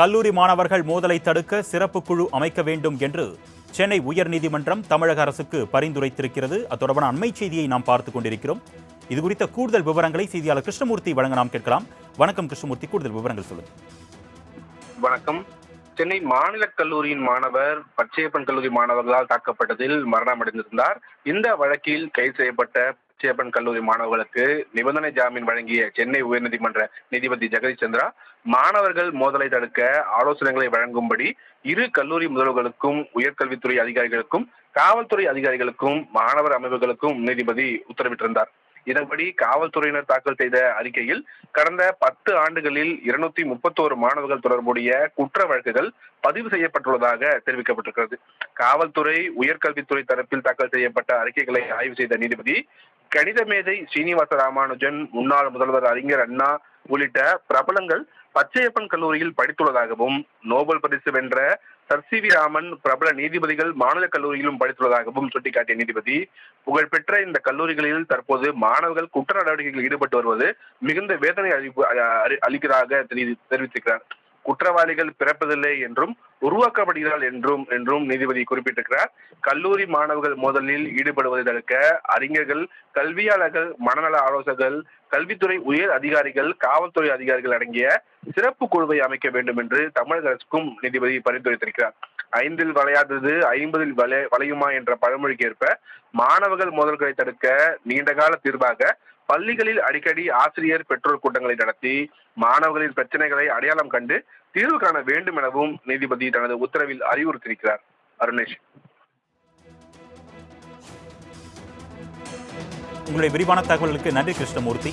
கல்லூரி மாணவர்கள் மோதலை தடுக்க சிறப்பு குழு அமைக்க வேண்டும் என்று சென்னை உயர்நீதிமன்றம் தமிழக அரசுக்கு பரிந்துரைத்திருக்கிறது. அது தொடர்பான அண்மை செய்தியை நாம் பார்த்துக் கொண்டிருக்கிறோம். இது குறித்த கூடுதல் விவரங்களை செய்தியாளர் கிருஷ்ணமூர்த்தி வழங்க நாம் கேட்கலாம். வணக்கம் கிருஷ்ணமூர்த்தி கூடுதல் விவரங்கள் சொல்லுங்க. வணக்கம். சென்னை மாநில கல்லூரியின் மாணவர் பச்சையப்பன் கல்லூரி மாணவர்களால் தாக்கப்பட்டதில் மரணமடைந்திருந்தார். இந்த வழக்கில் கைது செய்யப்பட்ட பச்சையப்பன் கல்லூரி மாணவர்களுக்கு நிபந்தனை ஜாமீன் வழங்கிய சென்னை உயர்நீதிமன்ற நீதிபதி ஜெகதீஷ் சந்திரா மாணவர்கள் மோதலை தடுக்க ஆலோசனைகளை வழங்கும்படி இரு கல்லூரி முதல்வர்களுக்கும் உயர்கல்வித்துறை அதிகாரிகளுக்கும் காவல்துறை அதிகாரிகளுக்கும் மாணவர் அமைப்புகளுக்கும் நீதிபதி உத்தரவிட்டிருந்தார். இதன்படி காவல்துறையினர் தாக்கல் செய்த அறிக்கையில் கடந்த பத்து ஆண்டுகளில் இருநூத்தி முப்பத்தோரு மாணவர்கள் தொடர்புடைய குற்ற வழக்குகள் பதிவு செய்யப்பட்டுள்ளதாக தெரிவிக்கப்பட்டிருக்கிறது. காவல்துறை உயர்கல்வித்துறை தரப்பில் தாக்கல் செய்யப்பட்ட அறிக்கைகளை ஆய்வு செய்த நீதிபதி கணித மேதை ஸ்ரீனிவாச ராமானுஜன் முன்னாள் முதல்வர் அறிஞர் அண்ணா உள்ளிட்ட பிரபலங்கள் பச்சையப்பன் கல்லூரியில் படித்துள்ளதாகவும் நோபல் பரிசு வென்ற சர் சி வி ராமன் பிரபல நீதிபதிகள் மாநில கல்லூரியிலும் படித்துள்ளதாகவும் சுட்டிக்காட்டிய நீதிபதி புகழ்பெற்ற இந்த கல்லூரிகளில் தற்போது மாணவர்கள் குற்ற நடவடிக்கைகளில் ஈடுபட்டு வருவது மிகுந்த வேதனை அளிப்பு அளிக்கிறதாக தெரிவித்திருக்கிறார். குற்றவாளிகள் பிறப்பதில்லை என்றும் உருவாக்கப்படுகிறார் என்றும் என்றும் நீதிபதி குறிப்பிட்டிருக்கிறார். கல்லூரி மாணவர்கள் மோதலில் ஈடுபடுவதை தடுக்க அறிஞர்கள் கல்வியாளர்கள் மனநல ஆலோசகர்கள் கல்வித்துறை உயர் அதிகாரிகள் காவல்துறை அதிகாரிகள் அடங்கிய சிறப்பு குழுவை அமைக்க வேண்டும் என்று தமிழக அரசுக்கும் நீதிபதி பரிந்துரைத்திருக்கிறார். ஐந்தில் வளையாதது ஐம்பதில் வளைய வளையுமா என்ற பழமொழிக்கு ஏற்ப மாணவர்கள் மோதல்களை தடுக்க நீண்டகால தீர்வாக பள்ளிகளில் அடிக்கடி ஆசிரியர் பெற்றோர் கூட்டங்களை நடத்தி மாணவர்களின் பிரச்சனைகளை அடையாளம் கண்டு தீர்வு காண வேண்டும் எனவும் நீதிபதி தனது உத்தரவில் அறிவுறுத்தியிருக்கிறார். அருணேஷ். உங்களுடைய விரிவான தகவலுக்கு நன்றி கிருஷ்ணமூர்த்தி.